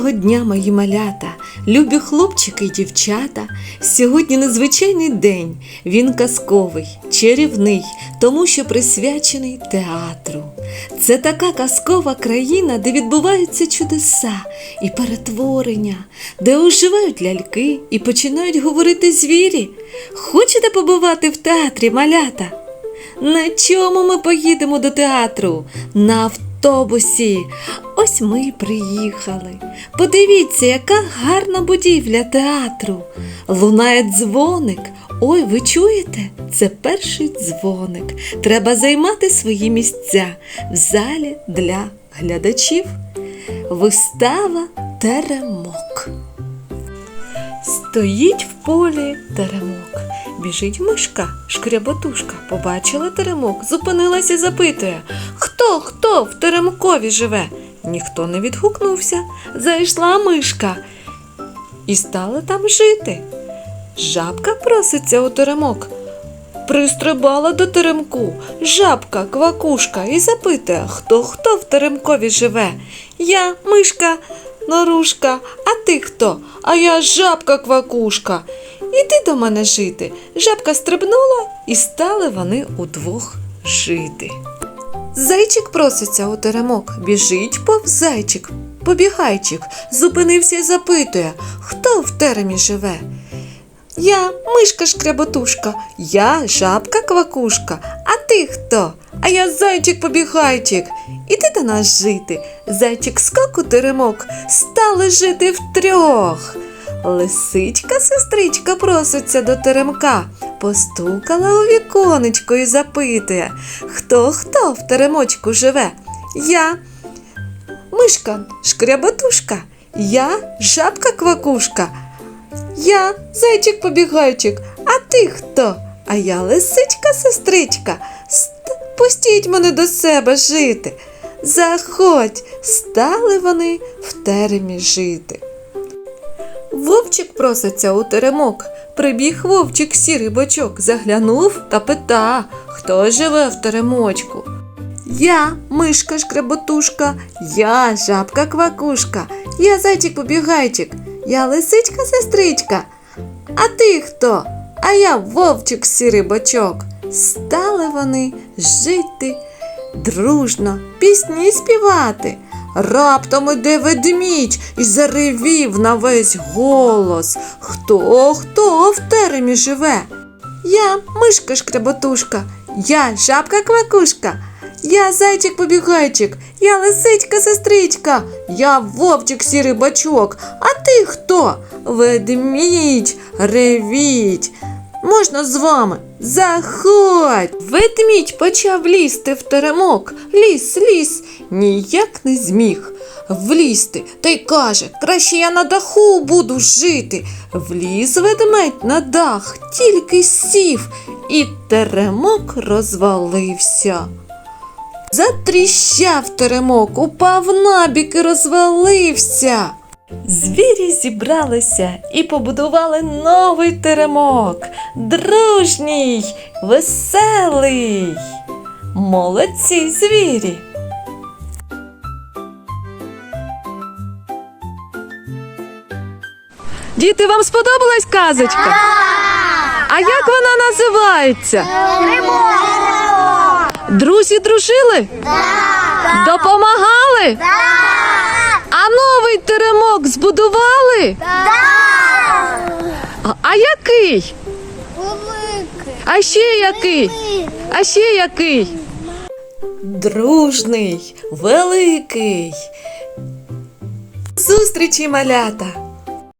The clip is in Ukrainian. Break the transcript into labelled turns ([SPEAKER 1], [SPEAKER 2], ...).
[SPEAKER 1] Доброго дня, мої малята, любі хлопчики й дівчата. Сьогодні незвичайний день. Він казковий, чарівний, тому що присвячений театру. Це така казкова країна, де відбуваються чудеса і перетворення, де оживають ляльки і починають говорити звірі. Хочете побувати в театрі, малята? На чому ми поїдемо до театру? На автобусі. Ось ми й приїхали. Подивіться, яка гарна будівля театру. Лунає дзвоник. Ой, ви чуєте? Це перший дзвоник. Треба займати свої місця в залі для глядачів. Вистава Теремок. Стоїть в полі теремок. Біжить мишка, шкряботушка, побачила теремок, зупинилась і запитує Хто, хто в теремкові живе? Ніхто не відгукнувся. Зайшла мишка і стала там жити. Жабка проситься у теремок. Пристрибала до теремку жабка, квакушка і запитує, хто хто в теремкові живе. Я, мишка, норушка, а ти хто? А я жабка квакушка. Іди до мене жити. Жабка стрибнула, і стали вони удвох жити. Зайчик проситься у теремок, біжить повз зайчик. Побігайчик зупинився і запитує, хто в теремі живе. Я мишка шкряботушка, я жабка квакушка, а ти хто? А я зайчик побігайчик. Іди до нас жити. Зайчик скоку теремок, стали жити втрьох. Лисичка сестричка проситься до теремка, постукала у віконечко і запитує, хто хто в теремочку живе? Я мишка шкряботушка, я жабка квакушка. Я зайчик побігайчик, а ти хто? А я лисичка сестричка. Пустіть мене до себе жити. Заходь, стали вони в теремі жити. Вовчик проситься у теремок. Прибіг вовчик сірий бочок, заглянув та пита, хто живе в теремочку. Я мишка шкреботушка, я жабка квакушка, я зайчик побігайчик, я лисичка сестричка. А ти хто? А я вовчик сірий бочок. Стали вони жити дружно, пісні співати. Раптом іде ведмідь і заревів на весь голос. Хто хто в теремі живе? Я мишка шкреботушка, я жабка квакушка, я зайчик побігайчик, я лисичка сестричка, я вовчик сірий бачок. А ти хто? Ведмідь, ревіть. Можна з вами? Заходь! Ведмідь почав лізти в теремок. Ліз, ніяк не зміг влізти. Та й каже, краще я на даху буду жити. Вліз ведмедь на дах, тільки сів, і теремок розвалився. Затріщав теремок, упав набік і розвалився. Звірі зібралися і побудували новий теремок. Дружній, веселий. Молодці звірі. Діти, вам сподобалась казочка? А як вона називається? Друзі дружили? Допомагали? А новий теремок збудували? А, а який? А ще який? А ще який? Дружний, великий. Зустрічі, малята!